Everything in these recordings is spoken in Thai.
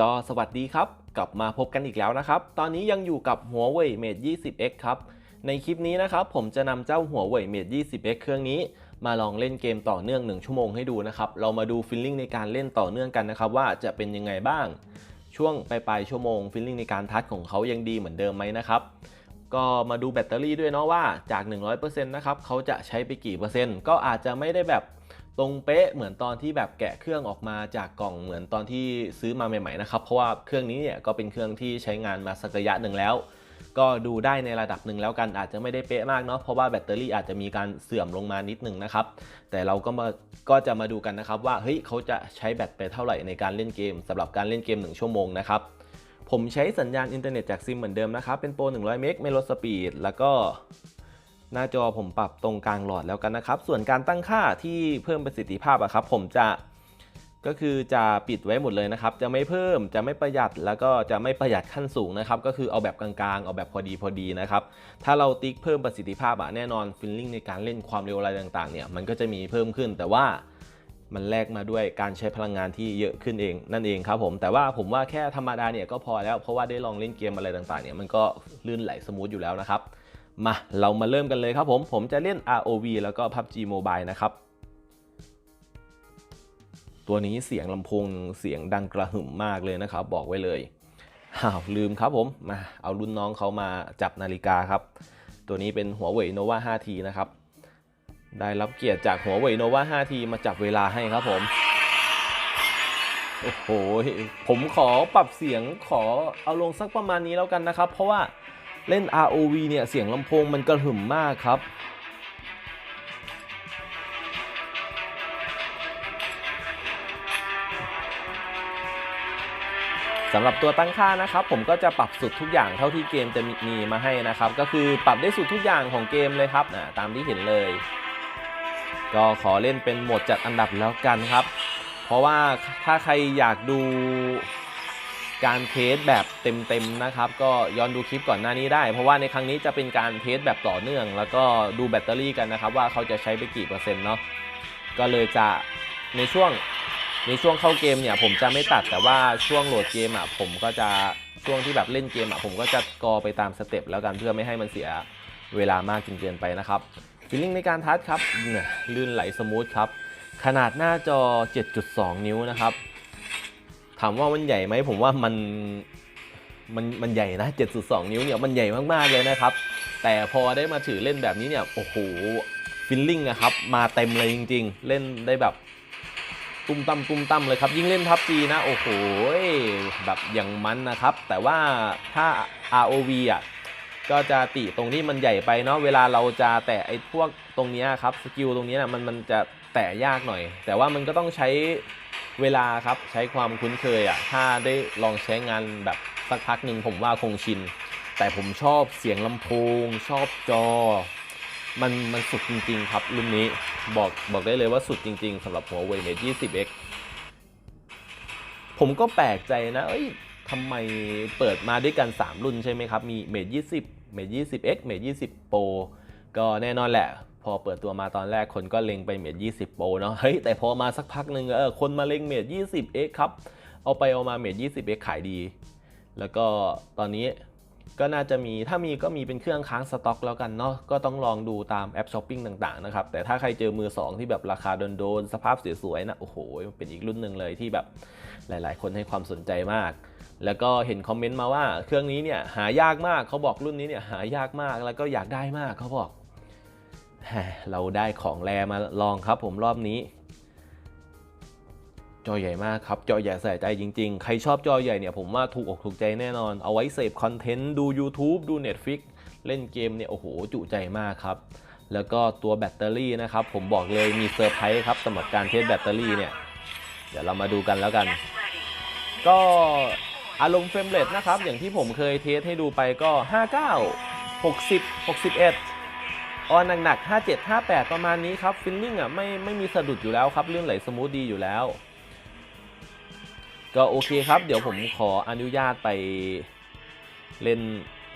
ก็สวัสดีครับ กลับมาพบกันอีกแล้วนะครับ ตอนนี้ยังอยู่กับหัวเว่ย Mate 20X ครับ ในคลิปนี้นะครับ ผมจะนำเจ้าหัวเว่ย Mate 20X เครื่องนี้ มาลองเล่นเกมต่อเนื่อง 1 ชั่วโมงให้ดูนะครับ เรามาดูฟีลลิ่งในการเล่นต่อเนื่องกันนะครับ ว่าจะเป็นยังไงบ้าง ช่วงปลายๆชั่วโมงฟีลลิ่งในการทัชของเขายังดีเหมือนเดิมไหมนะครับก็มาดูแบตเตอรี่ด้วยเนาะว่าจาก 100%นะครับเขาจะใช้ไปกี่เปอร์เซ็นต์ก็อาจจะไม่ได้แบบ ตรงเป๊ะเหมือนตอนที่แบบแกะเครื่องออกมาจากกล่องเหมือนตอนที่ซื้อมาใหม่ๆนะครับเพราะว่าเครื่องนี้เนี่ยก็เป็นเครื่องที่ใช้งานมาสักระยะหนึ่งแล้ว ก็ดูได้ในระดับหนึ่งแล้วกันอาจจะไม่ได้เป๊ะมากเนาะเพราะว่าแบตเตอรี่อาจจะมีการเสื่อมลงมานิดหนึ่งนะครับแต่เราก็มาก็จะมาดูกันนะครับว่าเฮ้ยเขาจะใช้แบตไปเท่าไหร่ในการเล่นเกมสำหรับการเล่นเกม 1 ชั่วโมงนะครับผมใช้สัญญาณอินเทอร์เน็ตจากซิมเหมือนเดิมนะครับเป็นโปร100 เมกไม่ลดสปีดแล้วก็ หน้าจอผมปรับตรงกลางหลอดแล้วกันนะครับ ส่วนการตั้งค่าที่เพิ่มประสิทธิภาพอะครับ ผมจะก็คือจะปิดไว้หมดเลยนะครับ จะไม่เพิ่มจะไม่ประหยัดแล้วก็จะไม่ประหยัดขั้นสูงนะครับ ก็คือเอาแบบกลางๆ เอาแบบพอดีพอดีนะครับ ถ้าเราติ๊กเพิ่มประสิทธิภาพอะแน่นอนฟิลลิ่งในการเล่นความเร็วอะไรต่างๆเนี่ยมันก็จะมีเพิ่มขึ้นแต่ว่ามันแลกมาด้วยการใช้พลังงานที่เยอะขึ้นเองนั่นเองครับผมแต่ว่าผมว่าแค่ธรรมดาเนี่ยก็พอแล้วเพราะว่าได้ลองเล่นเกมอะไรต่างๆเนี่ยมันก็ลื่นไหลสมูทอยู่แล้วนะครับ มาเรามาเริ่มกันเลยครับผม ผมจะเล่น ROV แล้วก็ PUBG Mobile นะครับ ตัวนี้เสียงลำโพงเสียงดังกระหึ่มมากเลยนะครับ บอกไว้เลยอ้าวลืมครับผมมาเอารุ่นน้องเขามาจับนาฬิกาครับ ตัวนี้เป็นหัวเว่ย Nova 5T นะครับ ได้รับเกียรติจากหัวเว่ย Nova 5T มาจับเวลาให้ครับผมโอ้โห ผมขอปรับเสียงขอเอาลงสักประมาณนี้แล้วกันนะครับ เพราะว่า เล่น ROV เนี่ยเสียงลำโพงมันกระหึ่มมากครับสำหรับตัวตั้งค่านะครับ ผมก็จะปรับสุดทุกอย่างเท่าที่เกมจะมีมาให้นะครับ ก็คือปรับได้สุดทุกอย่างของเกมเลยครับนะตามที่เห็นเลย ก็ขอเล่นเป็นโหมดจัดอันดับแล้วกันครับ เพราะว่าถ้าใครอยากดู การเทสแบบเต็มๆนะครับ ก็ย้อนดูคลิปก่อนหน้านี้ได้ เพราะว่าในครั้งนี้จะเป็นการเทสแบบต่อเนื่อง แล้วก็ดูแบตเตอรี่กันนะครับ ว่าเขาจะใช้ไปกี่เปอร์เซ็นต์เนาะก็เลยจะในช่วงในช่วงเข้าเกมเนี่ยผมจะไม่ตัดแต่ว่าช่วงโหลดเกมอะผมก็จะช่วงที่แบบเล่นเกมอะผมก็จะกอไปตามสเต็ปแล้วกันเพื่อไม่ให้มันเสียเวลามากจนเกินไปนะครับฟีลลิ่งในการทัชครับเนี่ยลื่นไหลสมูทครับขนาดหน้าจอ 7.2 นิ้วนะครับามว่ามันใหญ่ไหมผมว่ามันมันมันใหญ่นะ 7.2 นิ้วเนี่ยมันใหญ่มากๆเลยนะครับ แต่พอได้มาถือเล่นแบบนี้เนี่ยโอ้โหฟีลลิ่งนะครับ มาเต็มเลยจริง ๆ เล่นได้แบบตุ้มตั้มตุ้มตั้มเลยครับ ยิ่งเล่นพับจีนะ โอ้โหแบบอย่างมันนะครับ แต่ว่าถ้า ROV อะก็จะติตรงที่มันใหญ่ไปเนาะเวลาเราจะแตะไอ้พวกตรงเนี้ยครับสกิลตรงนี้นะมันมันจะแตะยากหน่อย แต่ว่ามันก็ต้องใช้ เวลาครับใช้ความคุ้นเคยอะ่ะถ้าได้ลองใช้งานแบบสักพักหนึ่งผมว่าคงชิน แต่ผมชอบเสียงลำโพง ชอบจอ มันมันสุดจริง ๆ ครับ รุ่นนี้บอกบอกได้เลยว่าสุดจริง ๆสำหรับหัวเว่ย Mate 20X ผมก็แปลกใจนะ เอ้ยทำไมเปิดมาด้วยกัน 3 รุ่นใช่ไหมครับ มี Mate 20 Mate 20X Mate 20 Pro ก็แน่นอนแหละ พอเปิดตัวมาตอนแรกคนก็เล็งไป Mate 20 Pro เนาะ เฮ้ย แต่พอมาสักพักหนึ่งเออคนมาเล็ง Mate 20X ครับ เอาไปเอามา Mate 20X ขายดี แล้วก็ตอนนี้ก็น่าจะมีถ้ามีก็มีเป็นเครื่องค้างสต็อกแล้วกันเนาะก็ต้องลองดูตามแอปช้อปปิ้งต่างๆนะครับ แต่ถ้าใครเจอมือ 2 ที่แบบราคาโดนๆ สภาพสวยๆนะโอ้โหเป็นอีกรุ่นหนึ่งเลยที่แบบหลายๆ คนให้ความสนใจมาก แล้วก็เห็นคอมเมนต์มาว่าเครื่องนี้เนี่ยหายากมากเขาบอกรุ่นนี้เนี่ยหายากมากแล้วก็อยากได้มากเขาบอก เราได้ของแรมาลองครับผมรอบนี้ จอใหญ่มากครับ จอใหญ่ใส่ใจจริง ๆ ใครชอบจอใหญ่เนี่ยผมว่าถูกอกถูกใจแน่นอน เอาไว้เสพคอนเทนต์ดู YouTube ดู Netflix เล่นเกมเนี่ย โอ้โห จุใจมากครับ แล้วก็ตัวแบตเตอรี่นะครับ ผมบอกเลยมีเซอร์ไพรส์ครับสำหรับการเทสแบตเตอรี่เนี่ย เดี๋ยวเรามาดูกันแล้วกัน ก็อารมณ์เฟรมเรทนะครับ อย่างที่ผมเคยเทสให้ดูไปก็ 59 60 61 ออนหนักๆ 57 58 ประมาณนี้ครับฟิลลิ่งอะไม่ไม่มีสะดุดอยู่แล้วครับเรื่องไหลสมูทดีอยู่แล้ว ก็โอเคครับ เดี๋ยวผมขออนุญาตไปเล่น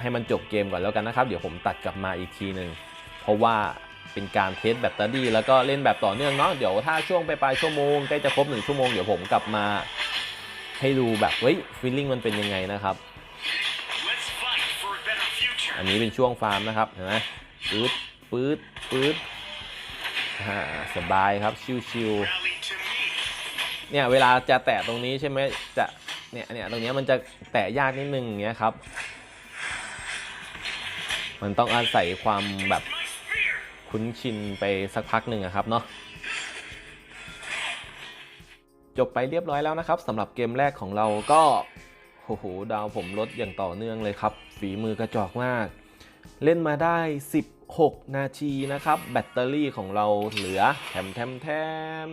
ให้มันจบเกมก่อนแล้วกันนะครับ เดี๋ยวผมตัดกลับมาอีกทีหนึ่งเพราะว่าเป็นการเทสแบตเตอรี่แล้วก็เล่นแบบต่อเนื่องเนาะเดี๋ยวถ้าช่วงไปปลายชั่วโมงใกล้จะครบหนึ่งชั่วโมงเดี๋ยวผมกลับมาให้ดูแบบเฮ้ยฟีลลิ่งมันเป็นยังไงนะครับ อันนี้เป็นช่วงฟาร์มนะครับเห็นไหมปื๊ด ปื๊ดปื๊ดอ่าสบายครับชิวๆเนี่ยเวลาจะแตะตรงนี้ใช่ไหมจะเนี่ยเนี่ยตรงนี้มันจะแตะยากนิดนึงอย่างเงี้ยครับ มันต้องอาศัยความแบบคุ้นชินไปสักพักหนึ่งอะครับเนาะจบไปเรียบร้อยแล้วนะครับสำหรับเกมแรกของเราก็โอ้โหดาวผมลดอย่างต่อเนื่องเลยครับ ฝีมือกระจอกมาก เล่นมาได้ 6 นาทีนะครับ แบตเตอรี่ของเราเหลือแถมแถมแถม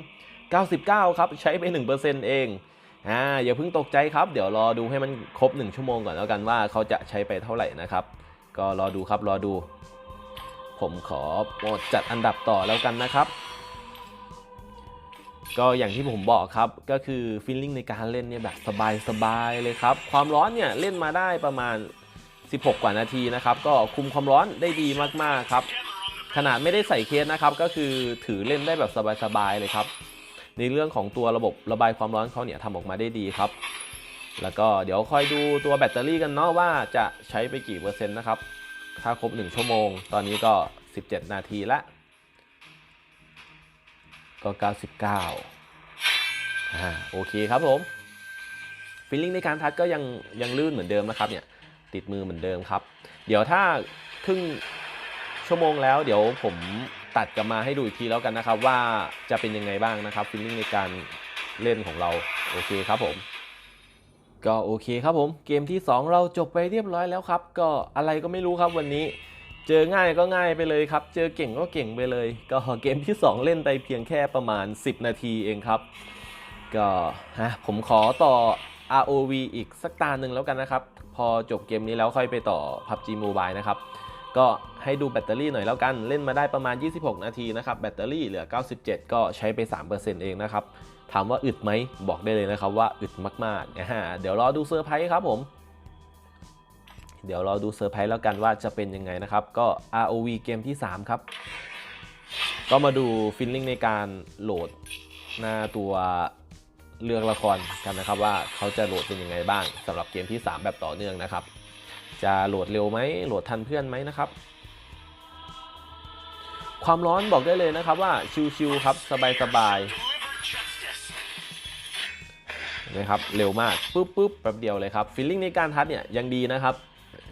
99 ครับ ใช้ไป 1%เองอ่าอย่าเพิ่งตกใจครับ เดี๋ยวรอดูให้มันครบ 1 ชั่วโมงก่อนแล้วกันว่าเขาจะใช้ไปเท่าไหร่นะครับ ก็รอดูครับรอดู ผมขอโหมดจัดอันดับต่อแล้วกันนะครับก็อย่างที่ผมบอกครับก็คือฟีลลิ่งในการเล่นเนี่ยแบบสบายๆเลยครับ ความร้อนเนี่ยเล่นมาได้ประมาณ 16 กว่านาทีนะครับก็คุมความร้อนได้ดีมากๆครับขนาดไม่ได้ใส่เคสนะครับก็คือถือเล่นได้แบบสบายๆเลยครับ ในเรื่องของตัวระบบระบายความร้อนเขาเนี่ยทำออกมาได้ดีครับ แล้วก็เดี๋ยวคอยดูตัวแบตเตอรี่กันเนาะว่าจะใช้ไปกี่เปอร์เซ็นต์นะครับถ้าครบ 1 ชั่วโมง ตอนนี้ก็ 17 นาทีละก็ 99อ่าโอเคครับผมฟีลลิ่งในการทัดก็ยังยังลื่นเหมือนเดิมนะครับเนี่ย ติดมือเหมือนเดิมครับ เดี๋ยวถ้าครึ่งชั่วโมงแล้วเดี๋ยวผมตัดกลับมาให้ดูอีกทีแล้วกันนะครับ ว่าจะเป็นยังไงบ้างนะครับฟีลลิ่งในการเล่นของเราโอเคครับผมก็โอเคครับผมเกมที่ 2 เราจบไปเรียบร้อยแล้วครับ ก็อะไรก็ไม่รู้ครับวันนี้ เจอง่ายก็ง่ายไปเลยครับ เจอเก่งก็เก่งไปเลย ก็เกมที่ 2 เล่นไปเพียงแค่ประมาณ 10 นาทีเองครับ ก็ฮะผมขอต่อ ROV อีกสักตาหนึ่งแล้วกันนะครับ พอจบเกมนี้แล้วค่อยไปต่อ PUBG Mobile นะครับ ก็ให้ดูแบตเตอรี่หน่อยแล้วกัน เล่นมาได้ประมาณ 26 นาทีนะครับ แบตเตอรี่เหลือ 97 ก็ใช้ไป 3%เองนะครับ ถามว่าอึดไหม บอกได้เลยนะครับว่าอึดมากๆนะฮะเดี๋ยวรอดูเซอร์ไพรส์ครับผม เดี๋ยวรอดูเซอร์ไพรส์แล้วกันว่าจะเป็นยังไงนะครับ ก็ ROV เกมที่ 3 ครับ ก็มาดูฟิลลิ่งในการโหลดหน้าตัว เรื่องละครกันนะครับว่าเขาจะโหลดเป็นยังไงบ้างสำหรับเกมที่ 3 แบบต่อเนื่องนะครับ จะโหลดเร็วไหมโหลดทันเพื่อนไหมนะครับ ความร้อนบอกได้เลยนะครับว่าชิวๆครับสบายๆนะครับเร็วมากปุ๊บปุ๊บแป๊บเดียวเลยครับฟีลลิ่งในการทัดเนี่ยยังดีนะครับ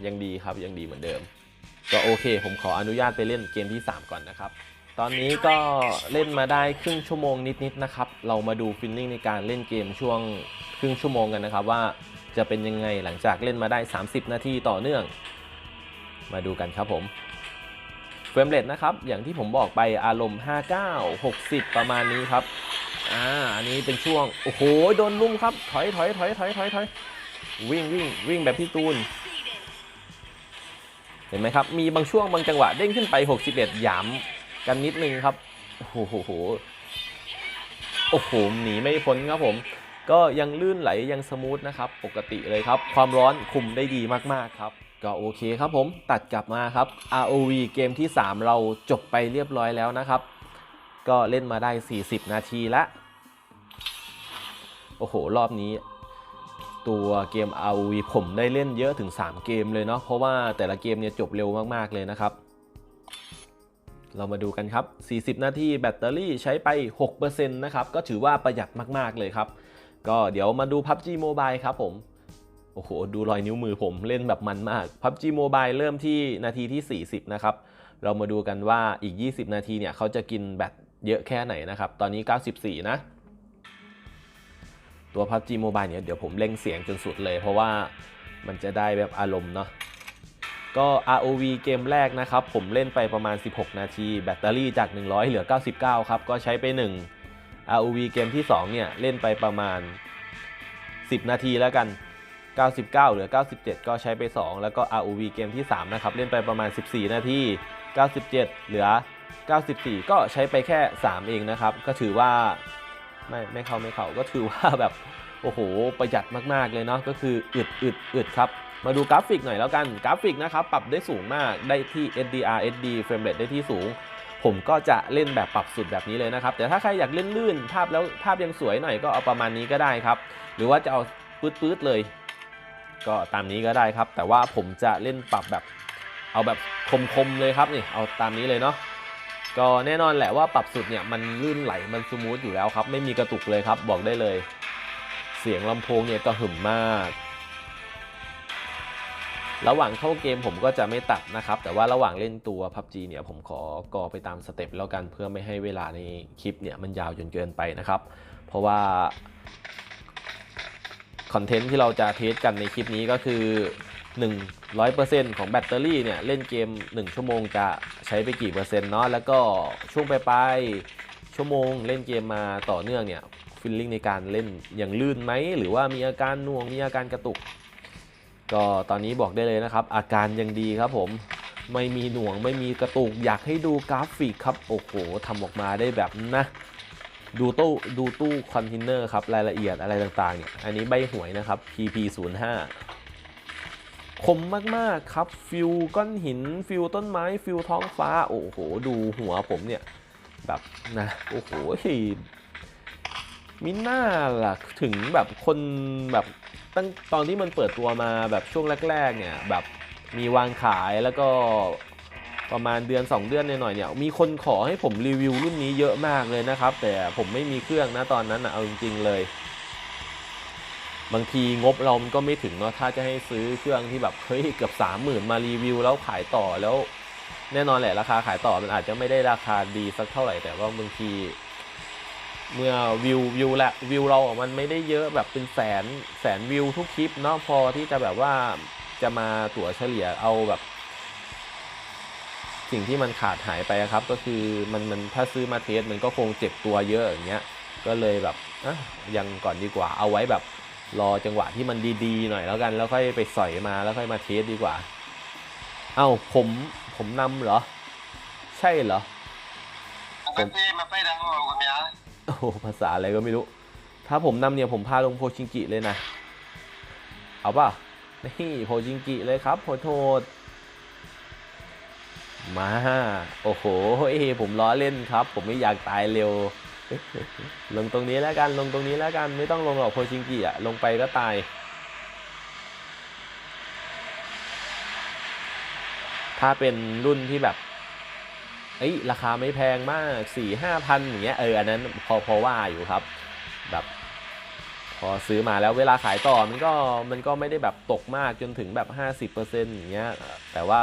ยังดีครับยังดีเหมือนเดิม ก็โอเค ผมขออนุญาตไปเล่นเกมที่ 3 ก่อนนะครับ ตอนนี้ก็เล่นมาได้ครึ่งชั่วโมงนิดๆนะครับ เรามาดูฟีลลิ่งในการเล่นเกมช่วงครึ่งชั่วโมงกันนะครับว่าจะเป็นยังไงหลังจากเล่นมาได้ 30 นาทีต่อเนื่อง มาดูกันครับผมเฟรมเรทนะครับอย่างที่ผมบอกไปอารมณ์ 59 60 ประมาณนี้ครับอ่าอันนี้เป็นช่วง โอ้โห โดนลุ่มครับ ถอยถอยถอยถอยถอยถอยวิ่งวิ่งวิ่งแบบพี่ตูน เห็นไหมครับ มีบางช่วงบางจังหวะเด้งขึ้นไป 61หยาม กันนิดนึงครับ โอ้โห โอ้โห หนีไม่พ้นครับผม ก็ยังลื่นไหลยังสมูทนะครับ ปกติเลยครับ ความร้อนคุมได้ดีมากๆครับ ก็โอเคครับผม ตัดกลับมาครับ ROV เกมที่ 3 เราจบไปเรียบร้อยแล้วนะครับ ก็เล่นมาได้ 40 นาทีละ โอ้โห รอบนี้ตัวเกม ROV ผมได้เล่นเยอะถึง 3 เกมเลยเนาะ เพราะว่าแต่ละเกมเนี่ยจบเร็วมากๆเลยนะครับ เรามาดูกันครับ 40 นาทีแบตเตอรี่ใช้ไป 6%นะครับ ก็ถือว่าประหยัดมาก ๆ เลยครับ ก็เดี๋ยวมาดู PUBG Mobile ครับผม โอ้โห ดูรอยนิ้วมือผมเล่นแบบมันมาก PUBG Mobile เริ่มที่นาทีที่ 40 นะครับ เรามาดูกันว่าอีก 20 นาทีเนี่ยเขาจะกินแบตเยอะแค่ไหนนะครับ ตอนนี้ 94 นะ ตัว PUBG Mobile เนี่ยเดี๋ยวผมเล่งเสียงจนสุดเลย เพราะว่ามันจะได้แบบอารมณ์เนาะ ก็ ROV เกมแรกนะครับ ผมเล่นไปประมาณ 16 นาที แบตเตอรี่จาก 100 เหลือ 99 ครับ ก็ใช้ไป 1 ROV เกมที่ 2 เนี่ย เล่นไปประมาณ 10 นาทีแล้วกัน 99 เหลือ 97 ก็ใช้ไป 2 แล้วก็ ROV เกมที่ 3 นะครับ เล่นไปประมาณ 14 นาที 97 เหลือ 94 ก็ใช้ไปแค่ 3 เองนะครับ ก็ถือว่าไม่ไม่เข้าไม่เข้าก็ถือว่าแบบโอ้โหประหยัดมากๆเลยเนาะก็คืออึดอึดอึดครับ มาดูกราฟิกหน่อยแล้วกันกราฟิกนะครับปรับได้สูงมากได้ที่ SDR SD frame rate ได้ที่สูง ผมก็จะเล่นแบบปรับสุดแบบนี้เลยนะครับ แต่ถ้าใครอยากเล่นลื่นภาพแล้วภาพยังสวยหน่อยก็เอาประมาณนี้ก็ได้ครับ หรือว่าจะเอาปื๊ดๆเลย ก็ตามนี้ก็ได้ครับ แต่ว่าผมจะเล่นปรับแบบเอาแบบคมๆเลยครับนี่เอาตามนี้เลยเนาะก็แน่นอนแหละว่าปรับสุดเนี่ยมันลื่นไหลมันสมูทอยู่แล้วครับ ไม่มีกระตุกเลยครับบอกได้เลย เสียงลำโพงเนี่ยก็หึมมาก ระหว่างเข้าเกมผมก็จะไม่ตัดนะครับ แต่ว่าระหว่างเล่นตัว PUBG เนี่ยผมขอกอไปตามสเต็ปแล้วกันเพื่อไม่ให้เวลาในคลิปเนี่ยมันยาวจนเกินไปนะครับ เพราะว่าคอนเทนต์ที่เราจะเทสกันในคลิปนี้ก็คือ 100%ของแบตเตอรี่เนี่ยเล่นเกม 1 ชั่วโมงจะใช้ไปกี่เปอร์เซ็นต์เนาะแล้วก็ช่วงปลายๆชั่วโมงเล่นเกมมาต่อเนื่องเนี่ยฟิลลิ่งในการเล่นอย่างลื่นไหมหรือว่ามีอาการน่วงมีอาการกระตุก ก็ตอนนี้บอกได้เลยนะครับ อาการยังดีครับผมไม่มีหน่วงไม่มีกระตุกอยากให้ดูกราฟิกครับโอ้โหทำออกมาได้แบบนะดูตู้ดูตู้คอนเทนเนอร์ครับรายละเอียดอะไรต่างๆเนี่ยอันนี้ใบหวยนะครับ PP 0 5 คมมากๆครับฟิวก้อนหินฟิวต้นไม้ฟิวท้องฟ้า โอ้โห ดูหัวผมเนี่ย แบบนะโอ้โหมิน่าล่ะถึงแบบคนแบบ ตั้งตอนที่มันเปิดตัวมาแบบช่วงแรกๆเนี่ยแบบมีวางขายแล้วก็ประมาณเดือน 2 เดือนหน่อยๆเนี่ยมีคนขอให้ผมรีวิวรุ่นนี้เยอะมากเลยนะครับ แต่ผมไม่มีเครื่องนะตอนนั้นนะเอาจริงๆเลย บางทีงบเรามันก็ไม่ถึงเนาะถ้าจะให้ซื้อเครื่องที่แบบเฮ้ยเกือบสามหมื่นมารีวิวแล้วขายต่อแล้ว แน่นอนแหละราคาขายต่อมันอาจจะไม่ได้ราคาดีสักเท่าไหร่แต่ว่าบางที เมื่อวิววิวและวิวเราอะมันไม่ได้เยอะแบบเป็นแสนแสนวิวทุกคลิปเนาะพอที่จะแบบว่าจะมาตั๋วเฉลี่ยเอาแบบ สิ่งที่มันขาดหายไปอะครับ ก็คือมันมันถ้าซื้อมาเทสมันก็คงเจ็บตัวเยอะอย่างเงี้ยก็เลยแบบอะยังก่อนดีกว่าเอาไว้แบบรอจังหวะที่มันดีๆหน่อยแล้วกัน แล้วค่อยไปสอยมาแล้วค่อยมาเทสดีกว่า เอ้าผมผมนำเหรอ ใช่เหรอ Ang kasi mapay lang ako kami ah. โอ้โหภาษาอะไรก็ไม่รู้ ถ้าผมนำเนี่ยผมพาลงโพชิงกิเลยนะ เอาป่ะนี่โพชิงกิเลยครับโหโทษ มา โอ้โหผมล้อเล่นครับ ผมไม่อยากตายเร็ว ลงตรงนี้แล้วกัน ลงตรงนี้แล้วกัน ไม่ต้องลงหรอกโพชิงกิอะลงไปก็ตายถ้าเป็นรุ่นที่แบบ เอ้ยราคาไม่แพงมากสี่ห้าพันอย่างเงี้ยเอออันนั้นพอพอว่าอยู่ครับ แบบ พอซื้อมาแล้วเวลาขายต่อมันก็มันก็ไม่ได้แบบตกมากจนถึงแบบ 50%อย่างเงี้ยแต่ว่า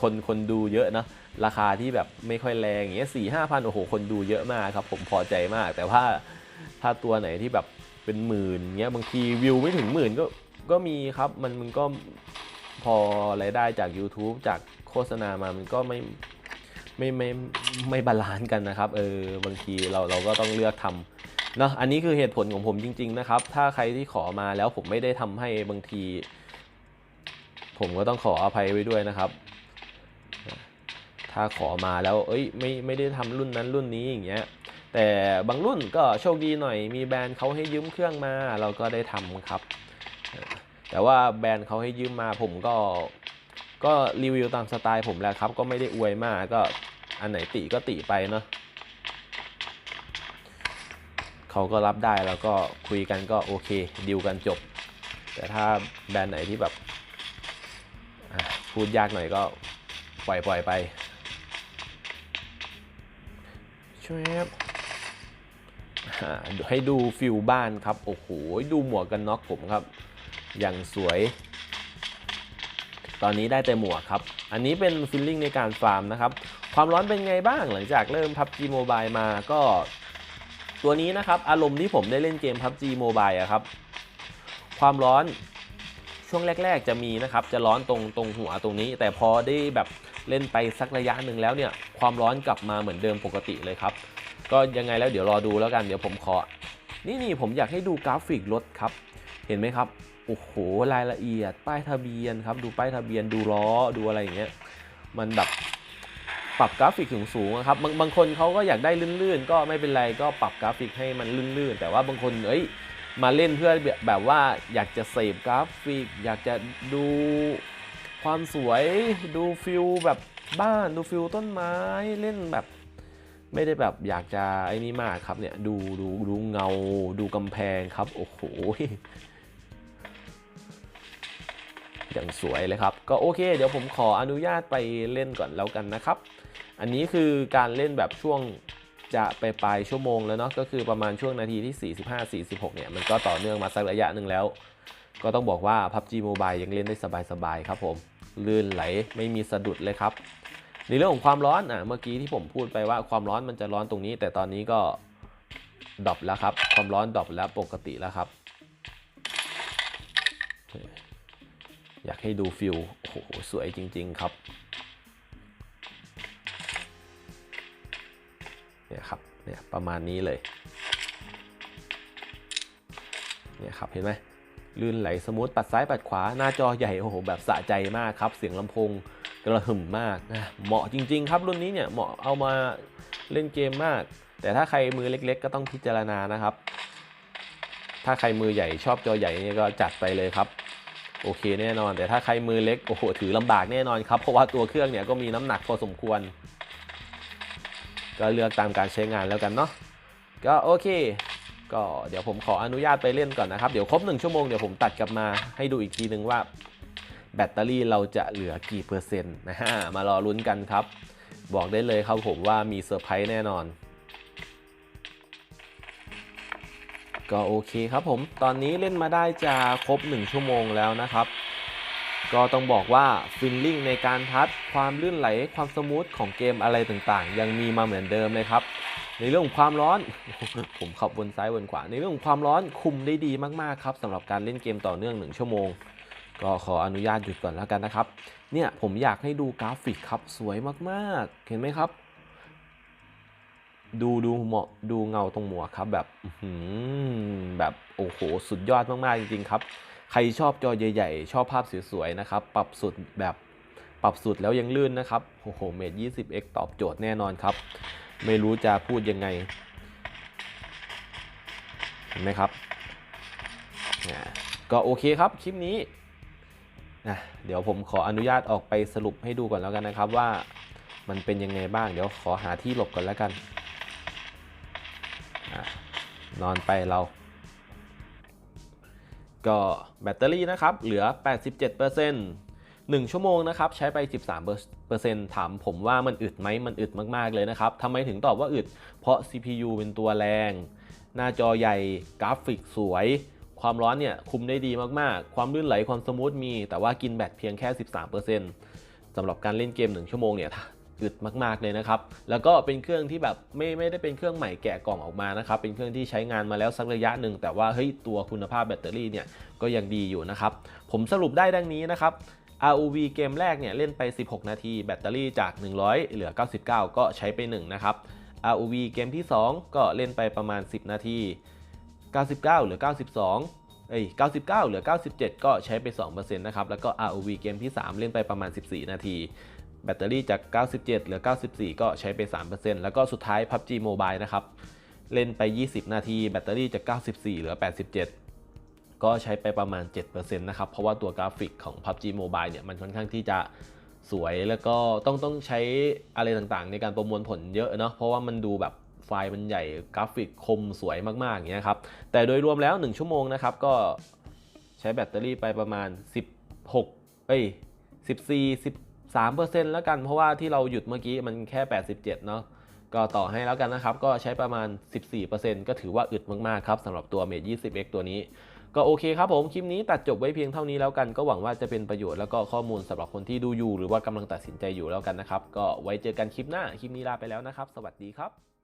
คนคนดูเยอะนะราคาที่แบบไม่ค่อยแรงอย่างเงี้ยสี่ห้าพันโอ้โหคนดูเยอะมากครับ ผมพอใจมาก แต่ว่าถ้าตัวไหนที่แบบเป็นหมื่นเงี้ยบางทีวิวไม่ถึงหมื่นก็ก็มีครับมันมันก็พอรายได้จาก YouTube จากโฆษณามามันก็ไม่ ไม่ไม่ไม่บาลานซ์กันนะครับเออบางทีเราเราก็ต้องเลือกทำเนาะอันนี้คือเหตุผลของผมจริง ๆนะครับ ถ้าใครที่ขอมาแล้วผมไม่ได้ทำให้บางที ผมก็ต้องขออภัยไว้ด้วยนะครับ ถ้าขอมาแล้วเอ้ยไม่ไม่ได้ทำรุ่นนั้นรุ่นนี้อย่างเงี้ยแต่บางรุ่นก็โชคดีหน่อยมีแบรนด์เขาให้ยืมเครื่องมา เราก็ได้ทำครับ แต่ว่าแบรนด์เขาให้ยืมมาผมก็ ก็รีวิวตามสไตล์ผมแหละครับ ก็ไม่ได้อวยมากก็อันไหนติก็ติไปเนาะเขาก็รับได้แล้วก็คุยกันก็โอเคดีลกันจบ แต่ถ้าแบรนด์ไหนที่แบบพูดยากหน่อยก็ปล่อยปล่อยไปช่วยครับให้ดูฟิลบ้านครับ โอ้โห ดูหมวกกันน็อกผมครับ อย่างสวย ตอนนี้ได้แต่หมวกครับ อันนี้เป็นฟิลลิ่งในการฟาร์มนะครับ ความร้อนเป็นไงบ้างหลังจากเริ่ม PUBG Mobile มาก็ ตัวนี้นะครับ อารมณ์ที่ผมได้เล่นเกม PUBG Mobile อะครับ ความร้อนช่วงแรก ๆ จะมีนะครับ จะร้อนตรงตรงหัวตรงนี้ แต่พอได้แบบเล่นไปสักระยะหนึ่งแล้วเนี่ย ความร้อนกลับมาเหมือนเดิมปกติเลยครับ ก็ยังไงแล้วเดี๋ยวรอดูแล้วกัน เดี๋ยวผมขอ นี่นี่ผมอยากให้ดูกราฟิกรถครับ เห็นไหมครับ โอ้โหรายละเอียด ป้ายทะเบียนครับดูป้ายทะเบียนดูล้อดูอะไรอย่างเงี้ยมันแบบปรับกราฟิกสูงๆครับบางบางคนเขาก็อยากได้ลื่นๆ ก็ไม่เป็นไรก็ปรับกราฟิกให้มันลื่นๆ แต่ว่าบางคนเอ้ยมาเล่นเพื่อแบบแบบว่าอยากจะเสพกราฟิก อยากจะดูความสวยดูฟิลแบบบ้านดูฟิลต้นไม้เล่นแบบ ไม่ได้แบบอยากจะไอ้นี่มากครับเนี่ยดูดูดูเงาดูกำแพงครับ โอ้โห อย่างสวยเลยครับ ก็โอเค เดี๋ยวผมขออนุญาตไปเล่นก่อนแล้วกันนะครับ อันนี้คือการเล่นแบบช่วงจะไปปลายชั่วโมงแล้วเนาะก็คือประมาณช่วงนาทีที่ 45-46 เนี่ย มันก็ต่อเนื่องมาสักระยะหนึ่งแล้ว ก็ต้องบอกว่า PUBG Mobile ยังเล่นได้สบายๆครับผมลื่นไหลไม่มีสะดุดเลยครับ ในเรื่องของความร้อนอะเมื่อกี้ที่ผมพูดไปว่าความร้อนมันจะร้อนตรงนี้ แต่ตอนนี้ก็ดรอปแล้วครับ ความร้อนดรอปแล้วปกติแล้วครับ อยากให้ดูฟิลโอ้โห สวยจริง ๆ ครับ เนี่ยครับ เนี่ยประมาณนี้เลย เนี่ยครับ เห็นไหมลื่นไหลสมูทปัดซ้ายปัดขวา หน้าจอใหญ่ โอ้โห แบบสะใจมากครับ เสียงลำโพงกระหึ่มมากนะ เหมาะจริง ๆ ครับ รุ่นนี้เนี่ย เหมาะเอามาเล่นเกมมาก แต่ถ้าใครมือเล็ก ๆ ก็ต้องพิจารณานะครับ ถ้าใครมือใหญ่ชอบจอใหญ่เนี่ยก็จัดไปเลยครับ โอเคแน่นอน แต่ถ้าใครมือเล็กโอ้โหถือลำบากแน่นอนครับ เพราะว่าตัวเครื่องเนี่ยก็มีน้ำหนักพอสมควร ก็เลือกตามการใช้งานแล้วกันเนาะก็โอเค ก็เดี๋ยวผมขออนุญาตไปเล่นก่อนนะครับ เดี๋ยวครบ 1 ชั่วโมงเดี๋ยวผมตัดกลับมาให้ดูอีกทีนึงว่า แบตเตอรี่เราจะเหลือกี่เปอร์เซ็นต์นะฮะมารอลุ้นกันครับ บอกได้เลยครับผมว่ามีเซอร์ไพรส์แน่นอน ก็โอเคครับผม ตอนนี้เล่นมาได้จะครบ 1 ชั่วโมงแล้วนะครับ ก็ต้องบอกว่าฟิลลิ่งในการทัดความลื่นไหลความสมูทของเกมอะไรต่างๆ ยังมีมาเหมือนเดิมเลยครับ ในเรื่องของความร้อน ผมขับบนซ้ายบนขวา ในเรื่องของความร้อนคุมได้ดีมากๆครับสำหรับการเล่นเกมต่อเนื่อง 1 ชั่วโมง ก็ขออนุญาตหยุดก่อนแล้วกันนะครับ เนี่ยผมอยากให้ดูกราฟิกครับสวยมากๆ เห็นไหมครับ ดูดูเหมาะดูเงาตรงหมวกครับแบบแบบโอ้โหสุดยอดมาก ๆ จริง ๆ ครับ ใครชอบจอใหญ่ ๆ ชอบภาพสวย ๆ นะครับ ปรับสุดแบบปรับสุดแล้วยังลื่นนะครับโอ้โหเมท 20x ตอบโจทย์แน่นอนครับ ไม่รู้จะพูดยังไง เห็นไหมครับอ่าก็โอเคครับ คลิปนี้นะเดี๋ยวผมขออนุญาตออกไปสรุปให้ดูก่อนแล้วกันนะครับว่ามันเป็นยังไงบ้าง เดี๋ยวขอหาที่หลบก่อนแล้วกัน นอนไปเรา ก็แบตเตอรี่นะครับ เหลือ 87% 1 ชั่วโมงนะครับใช้ไป 13%ถามผมว่ามันอึดไหมมันอึดมากๆเลยนะครับทำไมถึงตอบว่าอึด เพราะ CPU เป็นตัวแรง หน้าจอใหญ่กราฟิกสวย ความร้อนเนี่ยคุมได้ดีมากๆ ความลื่นไหลความสมูทมี แต่ว่ากินแบตเพียงแค่ 13%สำหรับการเล่นเกม 1 ชั่วโมงเนี่ย อึดมากๆเลยนะครับ แล้วก็เป็นเครื่องที่แบบไม่ไม่ได้เป็นเครื่องใหม่แกะกล่องออกมานะครับ เป็นเครื่องที่ใช้งานมาแล้วสักระยะหนึ่ง แต่ว่าเฮ้ยตัวคุณภาพแบตเตอรี่เนี่ยก็ยังดีอยู่นะครับ ผมสรุปได้ดังนี้นะครับ ROV เกมแรกเนี่ยเล่นไป 16 นาที แบตเตอรี่จาก 100 เหลือ 99 ก็ใช้ไป 1 นะครับ ROV เกมที่ 2 ก็เล่นไปประมาณ 10 นาที 99 เหลือ 92เอ้ย99 เหลือ 97 ก็ใช้ไป 2%นะครับ แล้วก็ ROV เกมที่ 3 เล่นไปประมาณ 14 นาที แบตเตอรี่จาก 97 เหลือ 94 ก็ใช้ไป 3%แล้วก็สุดท้าย PUBG Mobile นะครับ เล่นไป 20 นาที แบตเตอรี่จาก 94 เหลือ 87 ก็ใช้ไปประมาณ 7%นะครับ เพราะว่าตัวกราฟิกของ PUBG Mobile เนี่ย มันค่อนข้างที่จะสวยแล้วก็ต้องต้องใช้อะไรต่างๆ ในการประมวลผลเยอะเนาะเพราะว่ามันดูแบบไฟล์มันใหญ่กราฟิกคมสวยมากๆอย่างเงี้ยครับแต่โดยรวมแล้ว 1 ชั่วโมงนะครับก็ใช้แบตเตอรี่ไปประมาณ 16เอ้ย14 3%แล้วกันเพราะว่าที่เราหยุดเมื่อกี้มันแค่ 87 เนาะก็ต่อให้แล้วกันนะครับ ก็ใช้ประมาณ 14%ก็ถือว่าอึดมากๆครับสำหรับตัว Mate 20X ตัวนี้ ก็โอเคครับผม คลิปนี้ตัดจบไว้เพียงเท่านี้แล้วกัน ก็หวังว่าจะเป็นประโยชน์แล้วก็ข้อมูลสำหรับคนที่ดูอยู่ หรือว่ากำลังตัดสินใจอยู่แล้วกันนะครับ ก็ไว้เจอกันคลิปหน้า คลิปนี้ลาไปแล้วนะครับ สวัสดีครับ